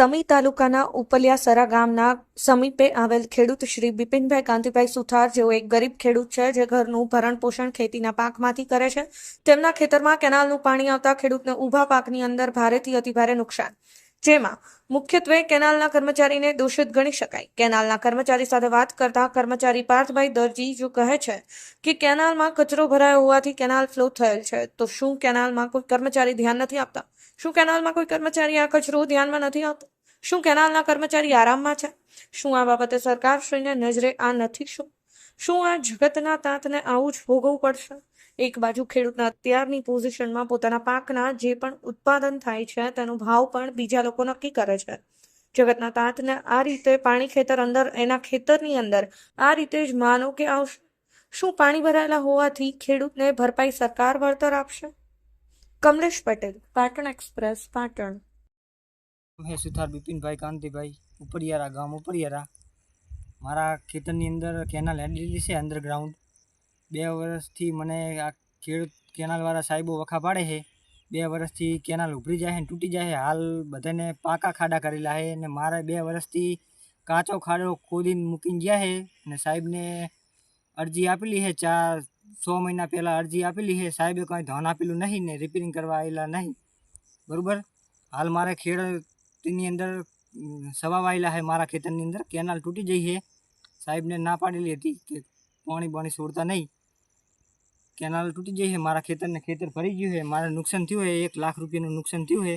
સમી તાલુકાના ઉપલિયાસરા ગામના સમીપે આવેલ ખેડૂત શ્રી બિપિનભાઈ કાંતિભાઈ સુથાર, જેઓ એક ગરીબ ખેડૂત છે, જે ઘરનું ભરણ પોષણ ખેતીના પાકમાંથી કરે છે. તેમના ખેતરમાં કેનાલનું પાણી આવતા ખેડૂતને ઊભા પાકની અંદર ભારેથી અતિભારે નુકસાન. જેમાં મુખ્યત્વે કેનાલના કર્મચારીને દોષિત ગણી શકાય. કેનાલના કર્મચારી સાથે વાત કરતા કર્મચારી પાર્થભાઈ દરજી જો કહે છે કે કેનાલમાં કચરો ભરાયો હોવાથી કેનાલ ફ્લો થયેલ છે, તો શું કેનાલમાં કોઈ કર્મચારી ધ્યાન નથી આપતા? શું કેનાલમાં કોઈ કર્મચારી આ કચરો ધ્યાનમાં નથી આવતો? શું કેનાલના કર્મચારી આરામમાં છે? શું આ બાબતે સરકારશ્રીને નજરે આ નથી શું? શું આ જગતના તાંતને આવું જ ભોગવવું પડશે? એક બાજુ ખેડૂતના અત્યારની પોઝિશનમાં પોતાના પાકના જે પણ ઉત્પાદન થાય છે, તેનો ભાવ પણ બીજા લોકો નક્કી કરે છે. જગતના તાંતને આ રીતે પાણી ખેતર અંદર, એના ખેતરની અંદર આ રીતે જ માનો કે આવશે. શું પાણી ભરાયેલા હોવાથી ખેડૂતને ભરપાઈ સરકાર વળતર આપશે? કમલેશ પટેલ, પાટણ એક્સપ્રેસ, પાટણ. હે સુથાર બિપિનભાઈ કાંતિભાઈ, ઉપરિયારા ગામ ઉપરિયારા. મારા ખેતરની અંદર કેનાલ હેડેલી છે અંડરગ્રાઉન્ડ. બે વર્ષથી મને આ ખેડૂત કેનાલવાળા સાહેબો વખા પાડે છે. બે વર્ષથી કેનાલ ઉભરી જાય ને તૂટી જાય હાલ બધાને પાકા ખાડા કરેલા છે ને મારે બે વર્ષથી કાચો ખાડો ખોદીને મૂકીને ગયા છે ને સાહેબને અરજી આપેલી છે. ચાર સો મહિના પહેલાં અરજી આપેલી છે. સાહેબે કાંઈ ધન આપેલું નહીં ને રિપેરિંગ કરવા આવેલા નહીં. બરાબર? હાલ મારે ખેડૂતની અંદર સવા વાયેલા છે મારા ખેતરની અંદર. કેનાલ તૂટી જઈ છે સાહેબને ના પાડેલી હતી કે પાણી પાણી છોડતા નહીં. કેનાલ તૂટી જઈ છે મારા ખેતરને ખેતર ફરી ગયું છે મારે નુકસાન થયું છે એક લાખ રૂપિયાનું નુકસાન થયું છે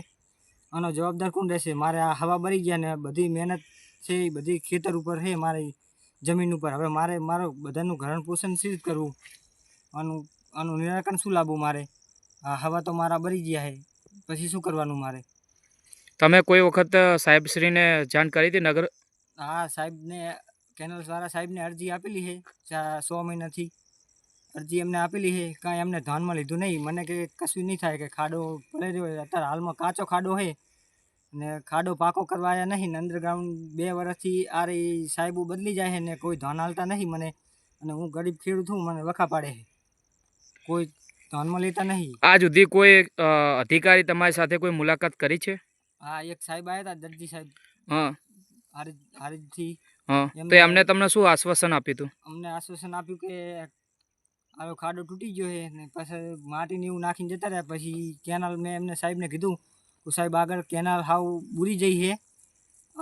આનો જવાબદાર કોણ રહેશે? મારે આ હવા બળી ગયા ને બધી મહેનત છે એ બધી ખેતર ઉપર છે મારી જમીન ઉપર. હવે મારે મારો બધાનું ભરણ પોષણ શી કરવું? આનું આનું નિરાકરણ શું લાવવું મારે? આ હવા તો મારા ભરી ગયા છે પછી શું કરવાનું મારે? તમે કોઈ વખત સાહેબશ્રીને જાણ કરી હતી નગર? હા સાહેબને કેનલવાળા સાહેબને અરજી આપેલી છે સો મહિનાથી. અરજી એમને આપેલી છે કાંઈ એમને ધ્યાનમાં લીધું નહીં. મને કે કશું નહીં થાય કે ખાડો ભલે રહ્યો હોય. અત્યારે હાલમાં કાચો ખાડો છે ને ખાડો પાકો કરવા આવ્યા નહીં ને અંડરગ્રાઉન્ડ બે વર્ષથી આ રે સાહેબો બદલી જાય છે ને કોઈ ધ્યાન હાલતા નહીં મને. અને હું ગરીબ ખેડૂત છું મને વખા પાડે છે. કોઈ ધ્યાનમાં લેતા નહીં. આ સુધી કોઈ અધિકારી તમારી સાથે કોઈ મુલાકાત કરી છે? હા એક સાહેબ આવ્યા હતા દરજી સાહેબ. હા. હારી હારીજથી હા. તો એમને- એમને તમને શું આશ્વાસન આપ્યું હતું? અમને આશ્વાસન આપ્યું કે આરો ખાડો તૂટી ગયો છે ને પછી માટીને એવું નાખીને જતા રહ્યા. પછી કેનાલ મેં એમને સાહેબને કીધું કે સાહેબ આગળ કેનાલ હાવ બુરી જઈ છે.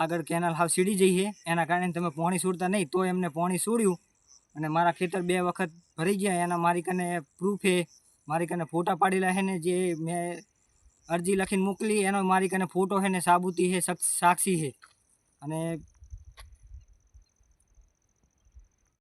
આગળ કેનાલ હાવ સીડી જઈ છે. એના કારણે તમે પાણી છોડતા નહીં તો એમને પાણી છોડ્યું. અને મારા ખેતર બે વખત ભરી ગયા. એના મારી કને પ્રૂફ છે મારી કને ફોટા પાડેલા છે ને જે મેં અરજી લખીને મોકલી. એનો મારી કને ફોટો છે ને સાબુતી છે સાક્ષી છે. અને